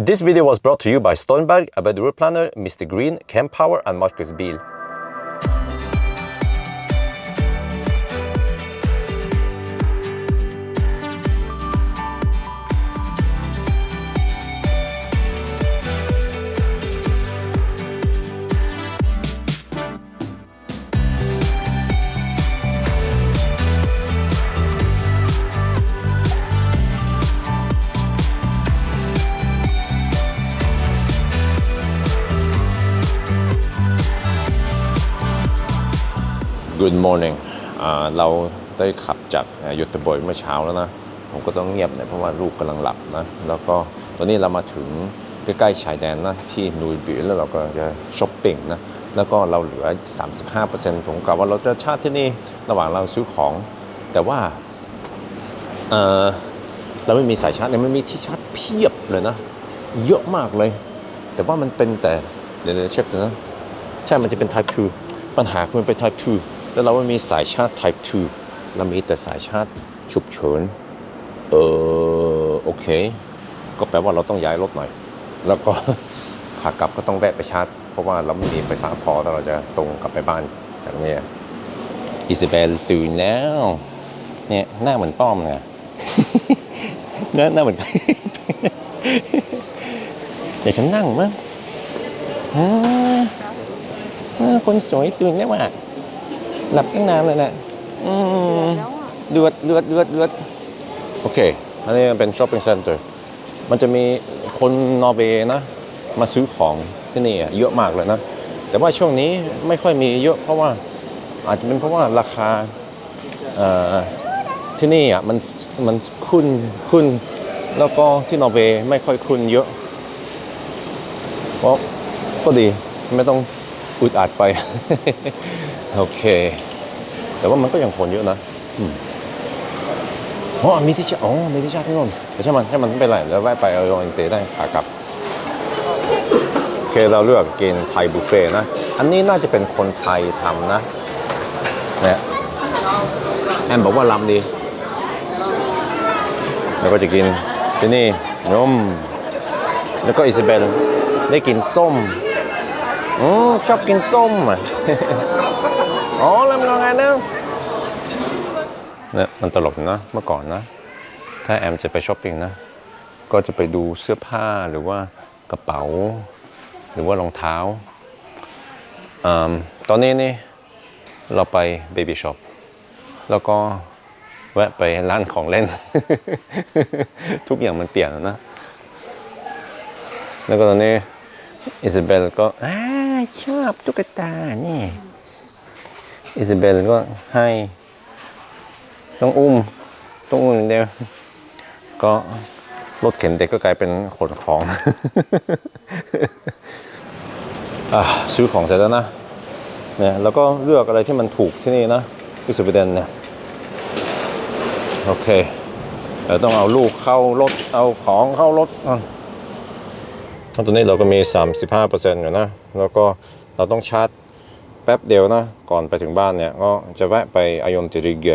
This video was brought to you by Stolnberg, Abed Route Planner, Mr. Green, Camp Power, and Marcus Beal. Good morning อ่าเราได้ขับจากยุทธบอยเมื่อเช้าแล้วนะ ผมก็ต้องเงียบหน่อยเพราะว่าลูกกำลังหลับนะ แล้วก็ตอนนี้เรามาถึงใกล้ๆชายแดนนะที่นูยบีแล้วเรากำลังจะช้อปปิ้งนะ แล้วก็เราเหลือ 35%ผมกะว่าเราจะชาร์จที่นี่ระหว่างเราซื้อของ แต่ว่าเเราไม่มีสายชาร์จเนี่ยมันมีที่ชาร์จเพียบเลยนะ เยอะมากเลย แต่ว่ามันเป็นแต่เดี๋ยวเช็คนะ ใช่ มันจะเป็น type 2 ปัญหาคือมันเป็น type 2 แล้วเราไม่มีสายชาร์จ type 2 เรามีแต่สายชาร์จฉุกเฉิน เออโอเค ก็แปลว่าเราต้องย้ายรถหน่อย แล้วก็ขากลับก็ต้องแวะไปชาร์จ เพราะว่าเราไม่มีไฟฟ้าพอถ้าเราจะตรงกลับไปบ้านจากเนี้อิซาเบลตื่นแล้ว เนี่ยหน้าเหมือนป้อมไงหน้าหน้าเหมือนเดี๋ยวฉันนั่งมั้งคนสวยตื่นได้ว่า หลับตั้งนานเลยนะอืมเดือดเดือดเดือดเดือดโอเค อันนี้เป็นช้อปปิ้งเซ็นเตอร์มันจะมีคนนอร์เวย์นะ มาซื้อของที่นี่อะเยอะมากเลยนะ แต่ว่าช่วงนี้ไม่ค่อยมีเยอะเพราะว่าอาจจะเป็นเพราะว่าราคาเอ่อที่นี่อะมันมันขึ้นขึ้น แล้วก็ที่นอร์เวย์ไม่ค่อยขึ้นเยอะเพราะก็ดีไม่ต้องอึดอัดไป โอเค แต่ว่ามันก็ยังคนเยอะนะอืมอ๋อมีที่ชาอ๋อมีที่ชาที่นู่นแต่ใช่างมันใช่มันไม่เป็นไรแล้วแวะไปเอาโรงเตได้ขากลับโอเคเราเลือกกินไทยบุฟเฟ่นะ อันนี้น่าจะเป็นคนไทยทำนะเนี่ยแอมบอกว่าลำดีแล้วก็จะกินที่นี่นมแล้วก็อิซาเบลได้กินส้ม ชอบกินส้มอะอ๋อแล้วมันยังไงนะเนี่ยมันตลกนะเมื่อก่อนนะ ถ้าแอมจะไปช้อปปิ้งนะ ก็จะไปดูเสื้อผ้าหรือว่ากระเป๋า หรือว่ารองเท้าอตอนนี้นี่เราไปเบบี้ช็อปแล้วก็แวะไปร้านของเล่น ทุกอย่างมันเปลี่ยนแล้วนะ แล้วก็ตอนนี้อิซาเบลก็อ ชอบตุ๊กตานี่อิซาเบลก็ให้ต้องอุ้มต้องอุ้มเดียวก็รถเข็นเด็กก็กลายเป็นขนของอซื้อของเสร็จแล้วนะเนี่ยแล้วก็เลือกอะไรที่มันถูกที่นี่นะที่สวีเดนเนี่ยโอเคเราต้องเอาลูกเข้ารถเอาของเข้ารถตอนนี้เราก็มี 35%อยู่นะ แล้วก็เราต้องชาร์จแป๊บเดียวนะ ก่อนไปถึงบ้านเนี่ย ก็จะแวะไปอายอนติริเก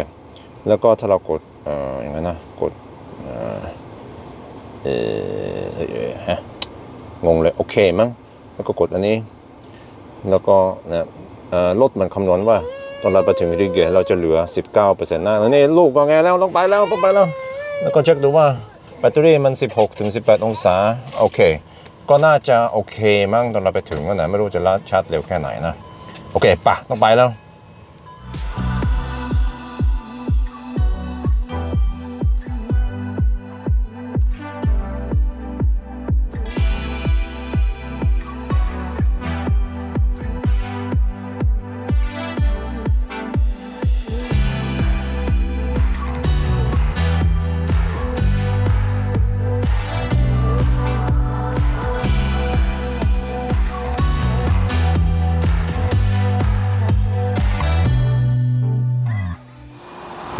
แล้วก็ถ้าเรากดเอ่ออย่างนั้นนะ กดเออเออฮะงงเลย โอเคมั้ง แล้วก็กดอันนี้ แล้วก็นี่ยเอ่อรถมันคำนวณว่าตอนเราไปถึงริเกเราจะเหลือ 19%นะแล้วนี่ลูกก็ไงแล้วต้องไปแล้วต้องไปแล้ว แล้วก็เช็คดูว่าแบตเตอรี่มัน 16ถึง18 องศา โอเค ก็น่าจะโอเคมั้งตอนเราไปถึงก็ไหนไม่รู้จะลัดชาร์จเร็วแค่ไหนนะ โอเคปะต้องไปแล้ว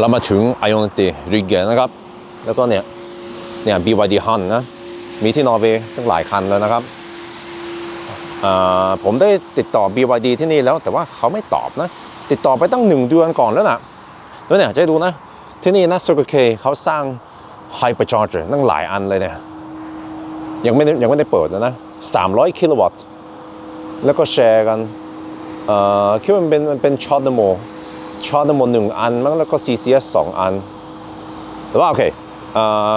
เรามาถึงไอออนติริเกนะครับ แล้วก็เนี่ยเนี่ย BYD Han นะ มีที่นอร์เวย์ตั้งหลายคันแล้วนะครับ ผมได้ติดต่อ BYD ที่นี่แล้วแต่ว่าเขาไม่ตอบนะ ติดต่อไปตั้งหนึ่งเดือนก่อนแล้วนะแล้วเนี่ยจะให้ดูนะ ที่นี่นะ Circle K เขาสร้าง Hypercharger ตั้งหลายอันเลยเนี่ยยังไม่ยังไม่ได้เปิดนะนะ300 กิโลวัตต์ แล้วก็แชร์กันเอ่อคิดว่ามันเป็นมันเป็นช็อตโม ช็อตโมหนึ่งอันมั้งแล้วก็ CCS สองอัน แต่ว่าโอเคอ่อ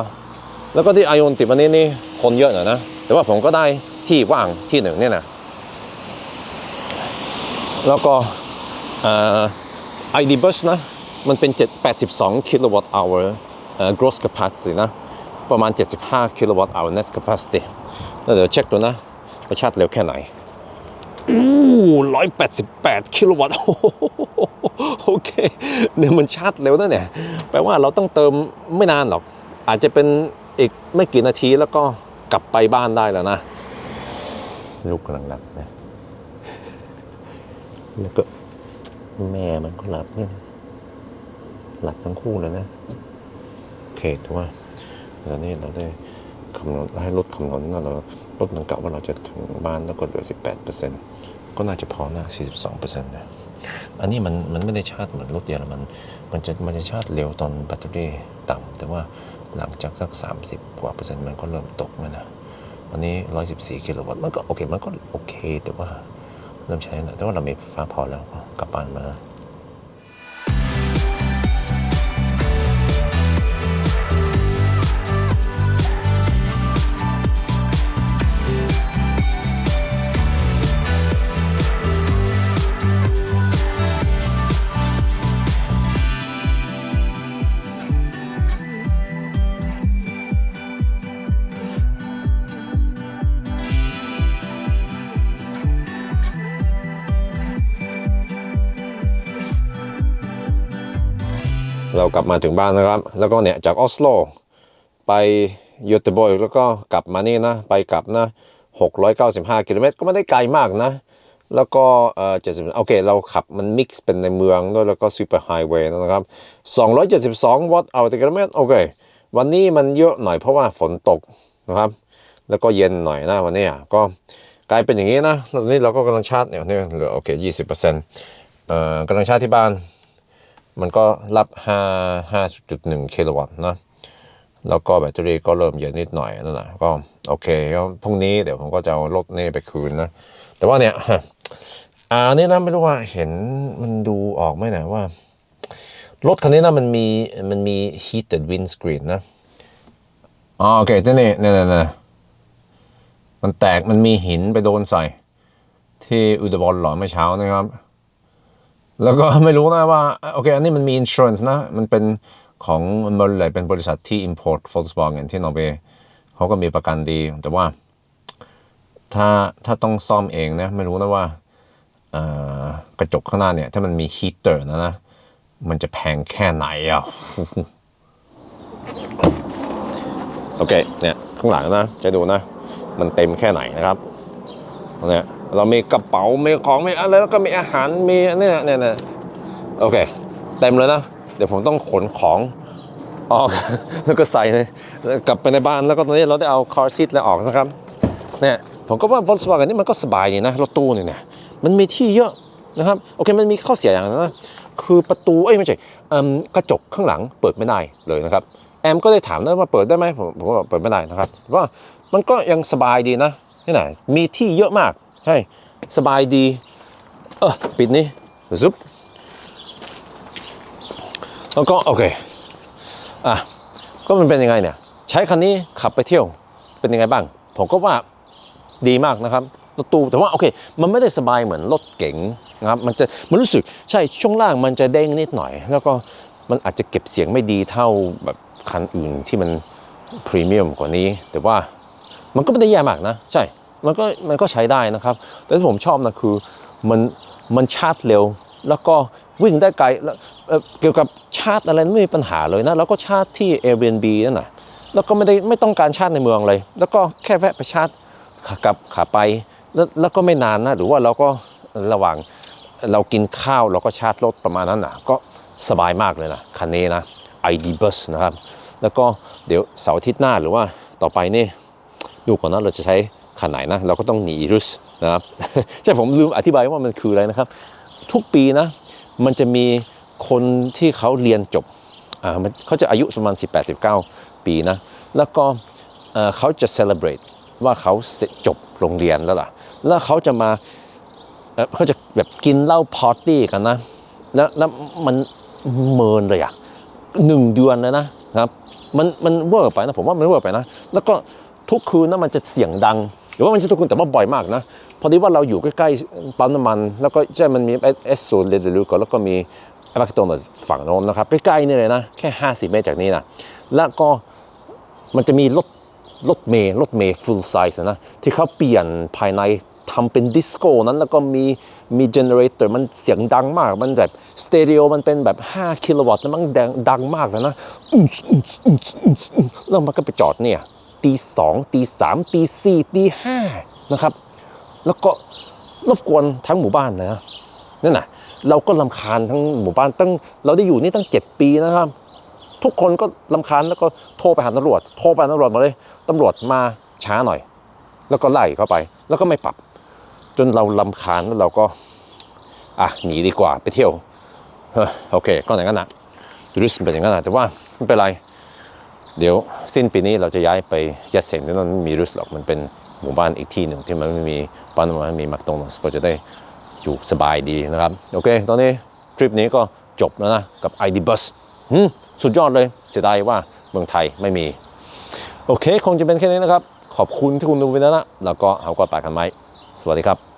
แล้วก็ที่ไอ o อนติดวันนี้นี่คนเยอะหน่อยนะ แต่ว่าผมก็ได้ที่ว่างที่หนึ่งเนี่ยนะแล้วก็เอ่อ ID bus นะมันเป็น7 82 กิโลวัตต์ hour เอ่อ gross capacity นะ ประมาณ 75 กิโลวัตต์ hour net capacity แล้วเดี๋ยวเช็คดูนะว่าชาร์จเร็วแค่ไหน ร้อยแปดสิบแปดกิโลวัตต์โอเคเนี่ยมันชาร์จเร็วนะเนี่ย แปลว่าเราต้องเติมไม่นานหรอก อาจจะเป็นอีกไม่กี่นาทีแล้วก็กลับไปบ้านได้แล้วนะ ลูกกำลังหลับนะแล้วก็แม่มันก็หลับเนี่ย หลับทั้งคู่เลยนะโอเคถือว่าแล้วนี่เราได้คำนวณให้ลดคำนวณนะเรา ลดมันกะว่าเราจะถึงบ้านแล้วก็เหลือ 18%ก็น่าจะพอนะ 42%นะอันนี้มันมันไม่ได้ชาร์จเหมือนรถเยอรมัน มันจะมันจะชาร์จเร็วตอนแบตเตอรี่ต่ำ แต่ว่าหลังจากสัก 30 กว่าเปอร์เซ็นต์มันก็เริ่มตกมานะ อันนี้ 114 กิโลวัตต์ มันก็โอเค มันก็โอเค แต่ว่าเริ่มใช้นะแต่ว่าเรามีไฟฟ้าพอแล้วก็กลับบ้านมานะ เรากลับมาถึงบ้านนะครับ แล้วก็เนี่ยจากออสโลไปยูเทบอยแล้วก็กลับมานี่นะ ไปกลับนะ 695 กิโลเมตรก็ไม่ได้ไกลมากนะ แล้วก็เอ่อ70โอเค เราขับมันมิกซ์เป็นในเมืองด้วยแล้วก็ซูเปอร์ไฮเวย์นะครับ 272 วัตต์เอาต่อกิโลเมตรโอเค วันนี้มันเยอะหน่อยเพราะว่าฝนตกนะครับ แล้วก็เย็นหน่อยนะวันนี้อะก็กลายเป็นอย่างนี้นะตอนนี้เราก็กำลังชาร์จเนี่ยนี่เหลือโอเค 20%เอ่อกำลังชาร์จที่บ้าน มันก็รับ 5 5.1กิโลวัตต์นะแล้วก็แบตเตอรี่ก็เริ่มเย็นนิดหน่อยนั่นแหละก็โอเคก็พรุ่งนี้เดี๋ยวผมก็จะเอารถนี่ไปคืนนะ แต่ว่าเนี่ยอ่านี่นะไม่รู้ว่าเห็นมันดูออกไหมนะว่ารถคันนี้นะมันมีมันมี heated windscreen นะอ๋อโอเคนี่นี่นี่นี่มันแตกมันมีหินไปโดนใส่ ที่อุดรหลอเมื่อเช้านะครับ แล้วก็ไม่รู้นะว่า โอเค อันนี้มันมี insurance นะ มันเป็นของเมอร์เลยเป็นบริษัทที่ import Volkswagen ที่นอร์เวย์เขาก็มีประกันดี แต่ว่า ถ้าถ้าต้องซ่อมเองนะไม่รู้นะว่ากระจกข้างหน้าเนี่ย ถ้ามันมี heater นะนะ มันจะแพงแค่ไหนอะโอเค เนี่ย ข้างหลังนะ จะดูนะ มันเต็มแค่ไหนนะครับ เนี่ยเรามีกระเป๋า มีของมีอะไรแล้วก็มีอาหาร มีเนี่ยเนี่ยเนี่ยโอเค เต็มเลยนะ เดี๋ยวผมต้องขนของออก แล้วก็ใส่เลยกลับไปในบ้าน แล้วก็ตอนนี้เราได้เอาคาร์ซีทแล้วออกนะครับ เนี่ย ผมก็ว่า Volkswagen นี่มันก็สบายดีนะ รถตู้เนี่ย มันมีที่เยอะนะครับ โอเค มันมีข้อเสียอย่างนึงนะ คือประตู เอ้ยไม่ใช่กระจกข้างหลังเปิดไม่ได้เลยนะครับ แอมก็ได้ถามนะว่าเปิดได้ไหมผมผมว่าเปิดไม่ได้นะครับว่ามันก็ยังสบายดีนะ นี่ไหนะมีที่เยอะมากใช่สบายดีเออปิดนี่ซุปแล้วก็โอเคอะก็มันเป็นยังไงเนี่ยใช้คันนี้ขับไปเที่ยวเป็นยังไงบ้าง ผมก็ว่าดีมากนะครับรถตู้แต่ว่าโอเค มันไม่ได้สบายเหมือนรถเก๋งนะครับมันจะมันรู้สึกใช่ช่วงล่างมันจะเด้งนิดหน่อย แล้วก็มันอาจจะเก็บเสียงไม่ดีเท่าแบบคันอื่นที่มันพรีเมียมกว่านี้ แต่ว่า มันก็ไม่ได้แย่มากนะ ใช่ มันก็มันก็ใช้ได้นะครับ แต่ที่ผมชอบนะคือมันมันชาร์จเร็ว แล้วก็วิ่งได้ไกลแล้วเเกี่ยวกับชาร์จอะไรไม่มีปัญหาเลยนะ แล้วก็ชาร์จที่ Airbnb นั่นนะแล้วก็ไม่ได้ไม่ต้องการชาร์จในเมืองเลย แล้วก็แค่แวะไปชาร์จกลับขาไปแล้วแล้วก็ไม่นานนะ หรือว่าเราก็ระหว่างเรากินข้าวเราก็ชาร์จรถประมาณนั้นนะก็สบายมากเลยนะคันนี้นะ ID Bus นะครับ แล้วก็เดี๋ยวเสาร์อาทิตย์หน้าหรือว่าต่อไปนี่ ดูก่อนนะเราจะใช้ขนาดนะเราก็ต้องหนีรุสนะครับใช่ผมลืมอธิบายว่ามันคืออะไรนะครับ ทุกปีนะมันจะมีคนที่เขาเรียนจบเขาจะอายุประมาณ 18-19 ปีนะแล้วก็เขาจะ celebrate ว่าเขาเสร็จจบโรงเรียนแล้วล่ะ แล้วเขาจะมาเอ่อเขาจะแบบกินเหล้าพาร์ตี้กันนะ แล้วแล้วมันเมินเลยอะหนึ่งเดือนเลยนะครับ มันมันเวอร์ไปนะผมว่ามันเวอร์ไปนะ แล้วก็ ทุกคืนนะมันจะเสียงดังหรือว่ามันจะทุกคืนแต่ว่าบ่อยมากนะพอดีว่าเราอยู่ใกล้ๆปั๊มน้ำมัน แล้วก็ใช่มันมีเอสโซเลเดลูกแล้วก็มีแมคโดนัลด์ฝั่งโน้นนะครับใกล้ๆนี่เลยนะแค่ 50 เมตรจากนี้นะแล้วก็มันจะมีรถรถเมย์รถเมย์ full size นะที่เขาเปลี่ยนภายในทำเป็นดิสโก้นั้นแล้วก็มีมีเจเนเรเตอร์มันเสียงดังมาก มันแบบสเตอริโอมันเป็นแบบ 5 กิโลวัตต์แล้วมันดังดังมากเลยนะแล้วมันก็ไปจอดเนี่ย ตีสองตีสามตีสี่ตีห้านะครับ แล้วก็รบกวนทั้งหมู่บ้านนะนั่นน่ะเราก็ลำคาญทั้งหมู่บ้านตั้งเราได้อยู่นี่ตั้ง 7 ปีนะครับ ทุกคนก็ลำคาญแล้วก็โทรไปหาตำรวจ โทรไปตำรวจมาเลยตำรวจมาช้าหน่อย แล้วก็ไล่เข้าไป แล้วก็ไม่ปรับ จนเราลำคาญแล้วเราก็อะหนีดีกว่าไปเที่ยวโอเค ก็อย่างนั้นนะรู้สึกเป็นอย่างนั้นนะแต่ว่าไม่เป็นไร เดี๋ยวสิ้นปีนี้เราจะย้ายไปยัดเซนที่นั่นไม่มีรุสหรอกมันเป็นหมู่บ้านอีกที่หนึ่งที่มันไม่มีปั๊มน้ำมันไม่มีแมคโดนัลด์ก็จะได้อยู่สบายดีนะครับ โอเค ตอนนี้ทริปนี้ก็จบแล้วนะ กับ ID Bus หืมสุดยอดเลยเสียดายว่าเมืองไทยไม่มี โอเค คงจะเป็นแค่นี้นะครับ ขอบคุณที่คุณดูไปแล้วนะ แล้วก็เอาก็ปากกันไหมสวัสดีครับ